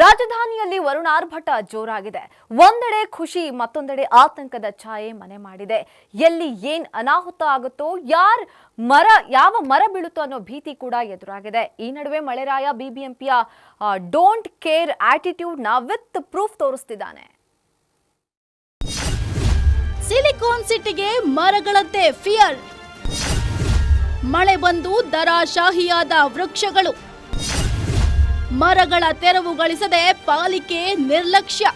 ರಾಜಧಾನಿಯಲ್ಲಿ ವರುಣಾರ್ಭಟ ಜೋರಾಗಿದೆ. ಒಂದೆಡೆ ಖುಷಿ, ಮತ್ತೊಂದೆಡೆ ಆತಂಕದ ಛಾಯೆ ಮನೆ ಮಾಡಿದೆ. ಎಲ್ಲಿ ಏನ್ ಅನಾಹುತ ಆಗುತ್ತೋ, ಯಾರ್ ಮರ, ಯಾವ ಮರ ಬೀಳುತ್ತೋ ಅನ್ನೋ ಭೀತಿ ಕೂಡ ಎದುರಾಗಿದೆ. ಈ ನಡುವೆ ಮಳೆರಾಯ ಬಿಬಿಎಂಪಿಯ ಡೋಂಟ್ ಕೇರ್ ಆಟಿಟ್ಯೂಡ್ನ ವಿತ್ ಪ್ರೂಫ್ ತೋರಿಸ್ತಿದ್ದಾನೆ. ಸಿಲಿಕಾನ್ ಸಿಟಿಗೆ ಮರಗಳಂತೆ ಫಿಯರ್ ಮಳೆ ಬಂದು ದರಾಶಾಹಿಯಾದ ವೃಕ್ಷಗಳು. ಮರಗಳ ತೆರವುಗೊಳಿಸದೆ ಪಾಲಿಕೆ ನಿರ್ಲಕ್ಷ್ಯ.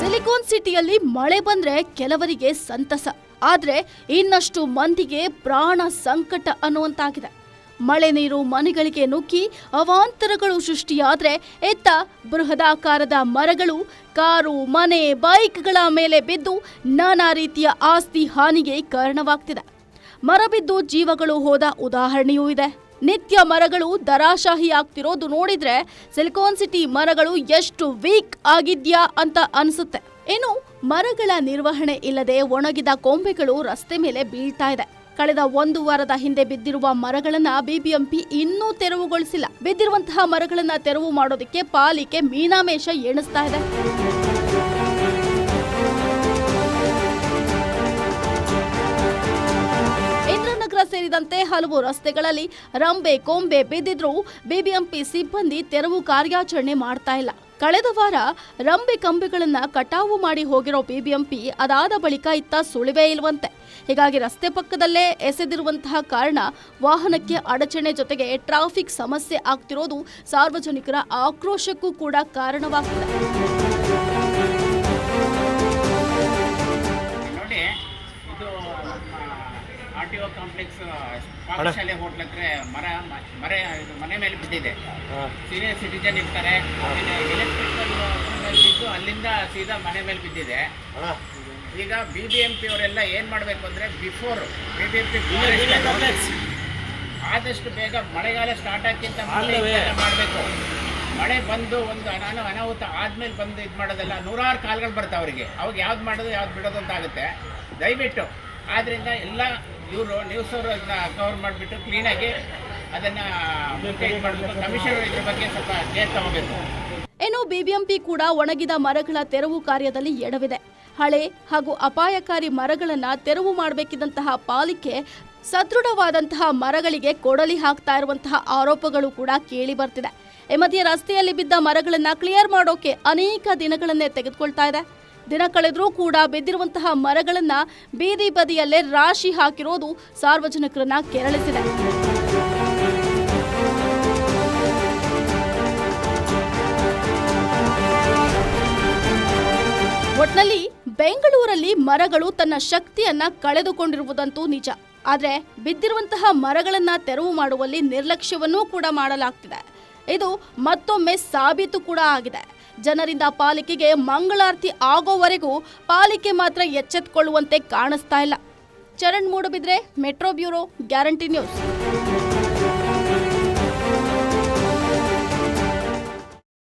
ಸಿಲಿಕಾನ್ ಸಿಟಿಯಲ್ಲಿ ಮಳೆ ಬಂದ್ರೆ ಕೆಲವರಿಗೆ ಸಂತಸ. ಆದ್ರೆ ಇನ್ನಷ್ಟು ಮಂದಿಗೆ ಪ್ರಾಣ ಸಂಕಟ ಅನ್ನುವಂತಾಗಿದೆ. ಮಳೆ ನೀರು ಮನೆಗಳಿಗೆ ನುಗ್ಗಿ ಅವಾಂತರಗಳು ಸೃಷ್ಟಿಯಾದ್ರೆ ಎತ್ತ ಬೃಹದಾಕಾರದ ಮರಗಳು, ಕಾರು, ಮನೆ, ಬೈಕ್ಗಳ ಮೇಲೆ ಬಿದ್ದು ನಾನಾ ರೀತಿಯ ಆಸ್ತಿ ಹಾನಿಗೆ ಕಾರಣವಾಗ್ತಿದೆ. ಮರ ಬಿದ್ದು ಜೀವಗಳು ಹೋದ ಉದಾಹರಣೆಯೂ ಇದೆ. ನಿತ್ಯ ಮರಗಳು ದರಾಶಾಹಿ ಆಗ್ತಿರೋದು ನೋಡಿದ್ರೆ ಸಿಲಿಕಾನ್ ಸಿಟಿ ಮರಗಳು ಎಷ್ಟು ವೀಕ್ ಆಗಿದ್ಯಾ ಅಂತ ಅನಿಸುತ್ತೆ. ಇನ್ನು ಮರಗಳ ನಿರ್ವಹಣೆ ಇಲ್ಲದೆ ಒಣಗಿದ ಕೊಂಬೆಗಳು ರಸ್ತೆ ಮೇಲೆ ಬೀಳ್ತಾ ಇದೆ. ಕಳೆದ ಒಂದು ವಾರದ ಹಿಂದೆ ಬಿದ್ದಿರುವ ಮರಗಳನ್ನ ಬಿಬಿಎಂಪಿ ಇನ್ನೂ ತೆರವುಗೊಳಿಸಿಲ್ಲ. ಬಿದ್ದಿರುವಂತಹ ಮರಗಳನ್ನ ತೆರವು ಮಾಡೋದಕ್ಕೆ ಪಾಲಿಕೆ ಮೀನಾಮೇಷ ಎಣಿಸ್ತಾ ಇದೆ. ಸೇರಿದಂತೆ ಹಲವು ರಸ್ತೆಗಳಲ್ಲಿ ರಂಬೆ, ಕೊಂಬೆ ಬಿದ್ದಿದ್ರೂ ಬಿಬಿಎಂಪಿ ಸಿಬ್ಬಂದಿ ತೆರವು ಕಾರ್ಯಾಚರಣೆ ಮಾಡ್ತಾ ಇಲ್ಲ. ಕಳೆದ ವಾರ ರಂಬೆ ಕಂಬೆಗಳನ್ನ ಕಟಾವು ಮಾಡಿ ಹೋಗಿರೋ ಬಿಬಿಎಂಪಿ ಅದಾದ ಬಳಿಕ ಇತ್ತ ಸುಳಿವೇ ಇಲ್ವಂತೆ. ಹೀಗಾಗಿ ರಸ್ತೆ ಪಕ್ಕದಲ್ಲೇ ಎಸೆದಿರುವಂತಹ ಕಾರಣ ವಾಹನಕ್ಕೆ ಅಡಚಣೆ ಜೊತೆಗೆ ಟ್ರಾಫಿಕ್ ಸಮಸ್ಯೆ ಆಗ್ತಿರೋದು ಸಾರ್ವಜನಿಕರ ಆಕ್ರೋಶಕ್ಕೂ ಕೂಡ ಕಾರಣವಾಗ್ತಿದೆ. ಪಾಕಶಾಲೆ ಹೋಟ್ಲ್ ಹತ್ರ ಮರ ಮರ ಮನೆ ಮೇಲೆ ಬಿದ್ದಿದೆ. ಸೀನಿಯರ್ ಸಿಟಿಜನ್ ಇರ್ತಾರೆ. ಎಲೆಕ್ಟ್ರಿಕಲ್ ಬಿದ್ದು ಅಲ್ಲಿಂದ ಸೀದಾ ಮನೆ ಮೇಲೆ ಬಿದ್ದಿದೆ. ಈಗ ಬಿ ಬಿ ಎಂ ಪಿ ಅವರೆಲ್ಲ ಏನು ಮಾಡಬೇಕು ಅಂದರೆ before B B M P ಆದಷ್ಟು ಬೇಗ ಮಳೆಗಾಲ ಸ್ಟಾರ್ಟ್ ಆಗಿಂತ ಮಾಡಬೇಕು. ಮಳೆ ಬಂದು ಒಂದು ನಾನು ಅನಾಹುತ ಆದ್ಮೇಲೆ ಬಂದು ಇದು ಮಾಡೋದಲ್ಲ ನೂರಾರು ಕಾಲ್ಗಳು ಬರ್ತಾವೆ ಅವರಿಗೆ. ಅವಾಗ ಯಾವ್ದು ಮಾಡೋದು ಯಾವ್ದು ಬಿಡೋದು ಅಂತ ಆಗುತ್ತೆ. ದಯವಿಟ್ಟು ಆದ್ದರಿಂದ ಎಲ್ಲ ಇವರು ನ್ಯೂಸ್ ಅವರು ಅದನ್ನ ಕವರ್ ಮಾಡಿಬಿಟ್ಟು ಕ್ಲೀನಾಗಿ ಅದನ್ನು ಮಾಡಬೇಕು. ಕಮಿಷನರ್ ಇದ್ರ ಬಗ್ಗೆ ಸ್ವಲ್ಪ ಕೇರ್ ತಗೋಬೇಕು. ಇನ್ನು ಬಿಬಿಎಂಪಿ ಕೂಡ ಒಣಗಿದ ಮರಗಳ ತೆರವು ಕಾರ್ಯದಲ್ಲಿ ಎಡವಿದೆ. ಹಳೆ ಹಾಗೂ ಅಪಾಯಕಾರಿ ಮರಗಳನ್ನ ತೆರವು ಮಾಡಬೇಕಿದ್ದಂತಹ ಪಾಲಿಕೆ ಸದೃಢವಾದಂತಹ ಮರಗಳಿಗೆ ಕೊಡಲಿ ಹಾಕ್ತಾ ಇರುವಂತಹ ಆರೋಪಗಳು ಕೂಡ ಕೇಳಿ ಬರ್ತಿದೆ. ಈ ಮಧ್ಯೆ ರಸ್ತೆಯಲ್ಲಿ ಬಿದ್ದ ಮರಗಳನ್ನ ಕ್ಲಿಯರ್ ಮಾಡೋಕೆ ಅನೇಕ ದಿನಗಳನ್ನೇ ತೆಗೆದುಕೊಳ್ತಾ ಇದೆ. ದಿನ ಕಳೆದರೂ ಕೂಡ ಬಿದ್ದಿರುವಂತಹ ಮರಗಳನ್ನ ಬೀದಿ ಬದಿಯಲ್ಲೇ ರಾಶಿ ಹಾಕಿರೋದು ಸಾರ್ವಜನಿಕರನ್ನ ಕೆರಳಿಸಿದೆ. ಒಟ್ನಲ್ಲಿ ಬೆಂಗಳೂರಲ್ಲಿ ಮರಗಳು ತನ್ನ ಶಕ್ತಿಯನ್ನ ಕಳೆದುಕೊಂಡಿರುವುದಂತೂ ನಿಜ. ಆದ್ರೆ ಬಿದ್ದಿರುವಂತಹ ಮರಗಳನ್ನ ತೆರವು ಮಾಡುವಲ್ಲಿ ನಿರ್ಲಕ್ಷ್ಯವನ್ನೂ ಕೂಡ ಮಾಡಲಾಗ್ತಿದೆ. ಇದು ಮತ್ತೊಮ್ಮೆ ಸಾಬೀತು ಕೂಡ ಆಗಿದೆ. ಜನರಿಂದ ಪಾಲಿಕೆಗೆ ಮಂಗಳಾರತಿ ಆಗೋವರೆಗೂ ಪಾಲಿಕೆ ಮಾತ್ರ ಎಚ್ಚೆತ್ತುಕೊಳ್ಳುವಂತೆ ಕಾಣಿಸ್ತಾ ಇಲ್ಲ. Charan Moodbidri metro bureau, guarantee news.